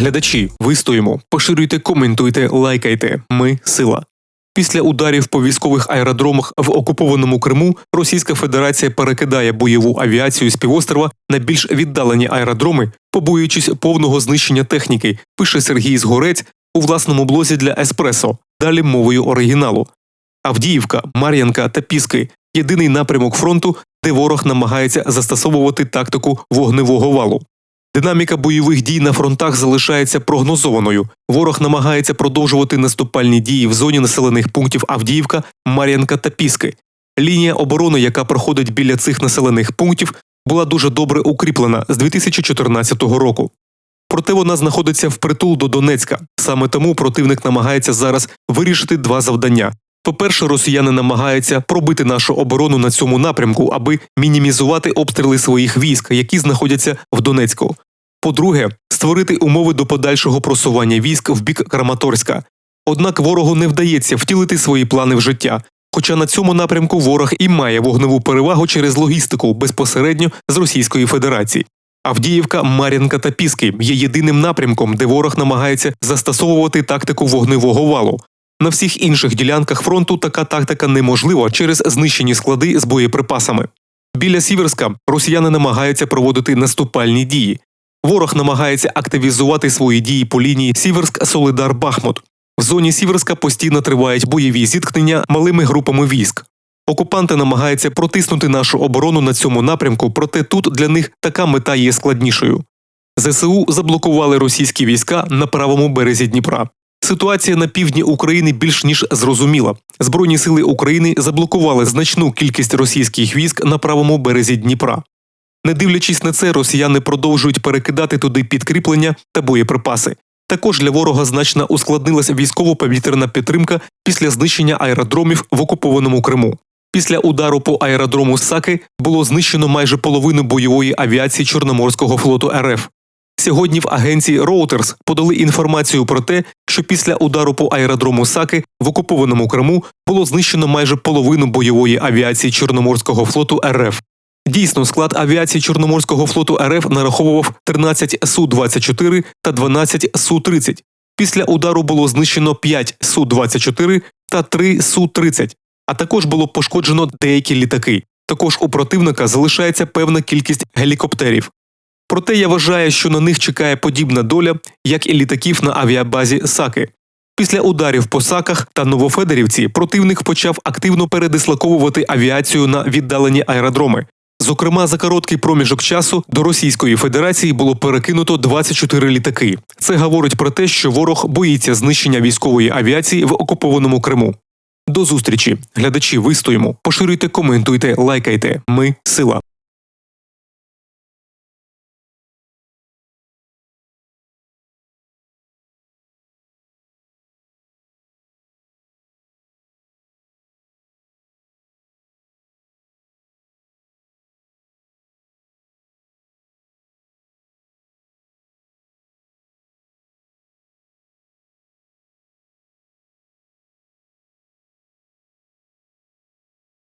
Глядачі, вистоїмо, поширюйте, коментуйте, лайкайте. Ми сила. Після ударів по військових аеродромах в окупованому Криму Російська Федерація перекидає бойову авіацію з півострова на більш віддалені аеродроми, побоюючись повного знищення техніки, пише Сергій Згорець у власному блозі для Еспресо, далі мовою оригіналу. Авдіївка, Мар'янка та Піски єдиний напрямок фронту, де ворог намагається застосовувати тактику вогневого валу. Динаміка бойових дій на фронтах залишається прогнозованою. Ворог намагається продовжувати наступальні дії в зоні населених пунктів Авдіївка, Мар'янка та Піски. Лінія оборони, яка проходить біля цих населених пунктів, була дуже добре укріплена з 2014 року. Проте вона знаходиться впритул до Донецька. Саме тому противник намагається зараз вирішити два завдання. По-перше, росіяни намагаються пробити нашу оборону на цьому напрямку, аби мінімізувати обстріли своїх військ, які знаходяться в Донецьку. По-друге, створити умови до подальшого просування військ в бік Краматорська. Однак ворогу не вдається втілити свої плани в життя. Хоча на цьому напрямку ворог і має вогневу перевагу через логістику безпосередньо з Російської Федерації. Авдіївка, Мар'їнка та Піски є єдиним напрямком, де ворог намагається застосовувати тактику вогневого валу. На всіх інших ділянках фронту така тактика неможлива через знищені склади з боєприпасами. Біля Сіверська росіяни намагаються проводити наступальні дії. Ворог намагається активізувати свої дії по лінії Сіверськ Солидар Бахмут. В зоні Сіверська постійно тривають бойові зіткнення малими групами військ. Окупанти намагаються протиснути нашу оборону на цьому напрямку, проте тут для них така мета є складнішою. ЗСУ заблокували російські війська на правому березі Дніпра. Ситуація на півдні України більш ніж зрозуміла. Збройні сили України заблокували значну кількість російських військ на правому березі Дніпра. Не дивлячись на це, росіяни продовжують перекидати туди підкріплення та боєприпаси. Також для ворога значно ускладнилася військово-повітряна підтримка після знищення аеродромів в окупованому Криму. Після удару по аеродрому Саки було знищено майже половину бойової авіації Чорноморського флоту РФ. Сьогодні в агенції Reuters подали інформацію про те, що після удару по аеродрому Саки в окупованому Криму було знищено майже половину бойової авіації Чорноморського флоту РФ. Дійсно, склад авіації Чорноморського флоту РФ нараховував 13 Су-24 та 12 Су-30. Після удару було знищено 5 Су-24 та 3 Су-30, а також було пошкоджено деякі літаки. Також у противника залишається певна кількість гелікоптерів. Проте я вважаю, що на них чекає подібна доля, як і літаків на авіабазі Саки. Після ударів по Саках та Новофедерівці противник почав активно передислоковувати авіацію на віддалені аеродроми. Зокрема, за короткий проміжок часу до Російської Федерації було перекинуто 24 літаки. Це говорить про те, що ворог боїться знищення військової авіації в окупованому Криму. До зустрічі, глядачі, вистоїмо, поширюйте, коментуйте, лайкайте. Ми сила.